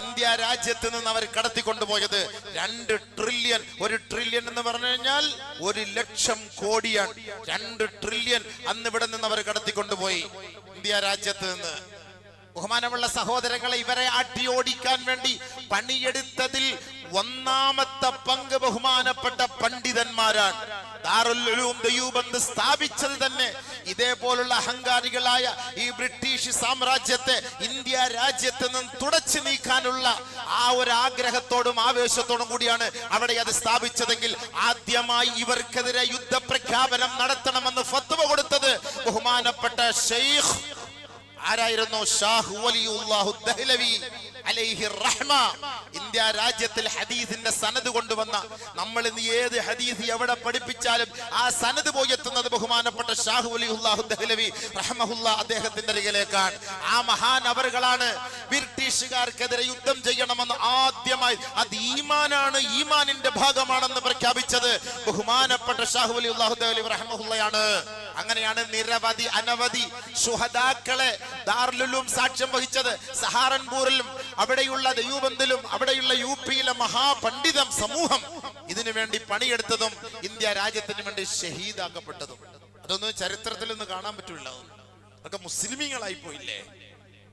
India രാജ്യത്ത് നിന്ന് അവർ കടത്തിക്കൊണ്ടുപോയത് രണ്ട് ട്രില്യൺ ഒരു ട്രില്യൺ എന്ന് പറഞ്ഞു കഴിഞ്ഞാൽ ഒരു ലക്ഷം കോടിയാണ്. രണ്ട് ട്രില്യൺ അന്ന് ഇവിടെ നിന്ന് അവർ കടത്തിക്കൊണ്ടുപോയി. ഇന്ത്യ രാജ്യത്ത് നിന്ന്. ബഹുമാനമുള്ള സഹോദരങ്ങളെ ഇവരെ അടിയോടിക്കാൻ വേണ്ടി പണിയെടുത്തതിൽ ഒന്നാമത്തെ പങ്ക് ബഹുമാനപ്പെട്ട പണ്ഡിതന്മാരാണ്. ദയൂബന്ദ് സ്ഥാപിച്ചത് തന്നെ ഇതേപോലുള്ള അഹങ്കാരികളായ ഈ ബ്രിട്ടീഷ് സാമ്രാജ്യത്തെ ഇന്ത്യ രാജ്യത്ത് നിന്ന് തുടച്ചു നീക്കാനുള്ള ആ ഒരു ആഗ്രഹത്തോടും ആവേശത്തോടും കൂടിയാണ് അവിടെ അത് സ്ഥാപിച്ചതെങ്കിൽ ആദ്യമായി ഇവർക്കെതിരെ യുദ്ധപ്രഖ്യാപനം നടത്തണമെന്ന് ഫത്വ കൊടുത്തത് ബഹുമാനപ്പെട്ട ഷെയ്ഖ് ആരായിരുന്നു? ദഹ്ലവി ഇന്ത്യ രാജ്യത്തിൽ ഹദീസിന്റെ സനത് കൊണ്ടുവന്ന നമ്മൾ ഇന്ന് ഏത് ഹദീസ് എവിടെ പഠിപ്പിച്ചാലും ആ സനത് പോയി എത്തുന്നത് ബഹുമാനപ്പെട്ട ഷാഹു വലിയുല്ലാഹു ദഹ്ലവി റഹ്മഹുല്ല അദ്ദേഹത്തിന്റെ അരികിലേക്കാണ്. ആ മഹാൻ അവറുകളാണ് ബ്രിട്ടീഷുകാർക്കെതിരെ യുദ്ധം ചെയ്യണമെന്ന് ആദ്യമായി അത് ഈമാനാണ് ഈമാനിന്റെ ഭാഗമാണെന്ന് പ്രഖ്യാപിച്ചത് ബഹുമാനപ്പെട്ട ഷാഹു വലിയുല്ലാഹു ദഹ്ലവി റഹ്മഹുല്ലയാണ് അങ്ങനെയാണ് നിരവധി അനവധി സുഹദാക്കളെ ദാർലുലും സാക്ഷ്യം വഹിച്ചത്. സഹാറൻപൂരിലും അവിടെയുള്ള ദയൂബന്ദിലും അവിടെയുള്ള യു പിയിലെ മഹാപണ്ഡിതം സമൂഹം ഇതിനു വേണ്ടി പണിയെടുത്തതും ഇന്ത്യ രാജ്യത്തിന് വേണ്ടി ഷഹീദാക്കപ്പെട്ടതും. അതൊന്നും ചരിത്രത്തിൽ നിന്ന് കാണാൻ പറ്റില്ല. അതൊക്കെ മുസ്ലിമീങ്ങളായി പോയില്ലേ?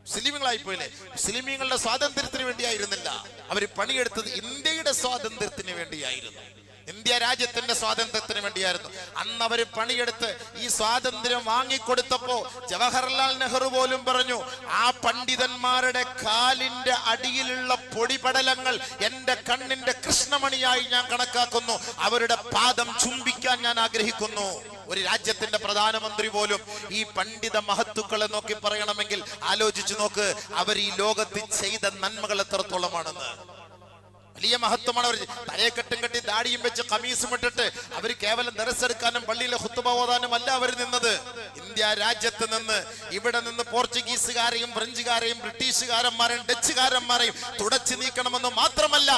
മുസ്ലിമീങ്ങളായി പോയില്ലേ? മുസ്ലിമീങ്ങളുടെ സ്വാതന്ത്ര്യത്തിന് വേണ്ടിയായിരുന്നില്ല. അവർ പണിയെടുത്തത് ഇന്ത്യയുടെ സ്വാതന്ത്ര്യത്തിന് വേണ്ടിയായിരുന്നു. ഇന്ത്യ രാജ്യത്തിന്റെ സ്വാതന്ത്ര്യത്തിന് വേണ്ടിയായിരുന്നു. അന്ന് അവർ പണിയെടുത്ത് ഈ സ്വാതന്ത്ര്യം വാങ്ങിക്കൊടുത്തപ്പോ ജവഹർലാൽ നെഹ്റു പോലും പറഞ്ഞു ആ പണ്ഡിതന്മാരുടെ കാലിന്റെ അടിയിലുള്ള പൊടിപടലങ്ങൾ എന്റെ കണ്ണിന്റെ കൃഷ്ണമണിയായി ഞാൻ കണക്കാക്കുന്നു. അവരുടെ പാദം ചുംബിക്കാൻ ഞാൻ ആഗ്രഹിക്കുന്നു. ഒരു രാജ്യത്തിന്റെ പ്രധാനമന്ത്രി പോലും ഈ പണ്ഡിത മഹത്തുക്കളെ നോക്കി പറയണമെങ്കിൽ ആലോചിച്ചു നോക്ക് അവർ ഈ ലോകത്ത് ചെയ്ത നന്മകൾ എത്രത്തോളമാണെന്ന്. വലിയ മഹത്വമാണ് അവർ തലയെക്കെട്ടും കെട്ടി ദാടിയും വെച്ച് കമീസും ഇട്ടിട്ട് അവർ കേവലം ദറസെടുക്കാനും പള്ളിയിലെ ഹുത്തുബ ഓതാനും അല്ല അവർ നിന്നത്. ഇന്ത്യ രാജ്യത്ത് നിന്ന് ഇവിടെ നിന്ന് പോർച്ചുഗീസുകാരെയും ഫ്രഞ്ചുകാരെയും ബ്രിട്ടീഷുകാരന്മാരെയും ഡച്ചുകാരന്മാരെയും തുടച്ചു നീക്കണമെന്ന് മാത്രമല്ല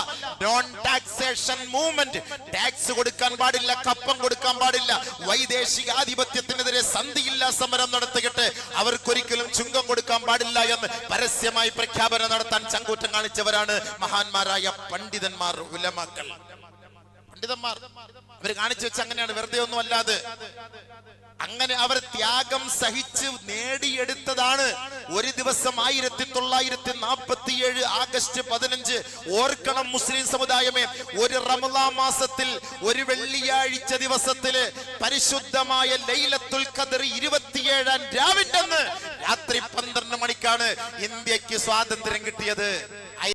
നോൺ ടാക്സേഷൻ മൂവ്മെന്റ് ടാക്സ് കൊടുക്കാൻ പാടില്ല കപ്പം കൊടുക്കാൻ പാടില്ല. വൈദേശിക ആധിപത്യത്തിനെതിരെ സന്ധിയില്ല സമരം നടത്തിയിട്ട് അവർക്കൊരിക്കലും ചുങ്കം കൊടുക്കാൻ പാടില്ല എന്ന് പരസ്യമായി പ്രഖ്യാപനം നടത്താൻ ചങ്കൂറ്റം കാണിച്ചവരാണ് മഹാന്മാരായ പണ്ഡിതന്മാർ ഉലമാക്കൾ. പണ്ഡിതന്മാർ. അവർ കാണിച്ചു വെച്ച അങ്ങനെയാണ് വെറുതെ ഒന്നും അല്ലാതെ. അങ്ങനെ അവർ ത്യാഗം സഹിച്ച് നേടിയെടുത്തതാണ്. ഒരു ദിവസം ആയിരത്തി തൊള്ളായിരത്തി നാൽപ്പത്തി ഏഴ് ആഗസ്റ്റ് പതിനഞ്ച് ഓർക്കണം മുസ്ലിം സമുദായമേ ഒരു റമലാ മാസത്തിൽ ഒരു വെള്ളിയാഴ്ച ദിവസത്തിൽ പരിശുദ്ധമായ ലൈലത്തുൽ ഖദർ ഇരുപത്തിയേഴാം രാവിലെ രാത്രി പന്ത്രണ്ട് മണിക്കാണ് ഇന്ത്യയ്ക്ക് സ്വാതന്ത്ര്യം കിട്ടിയത്.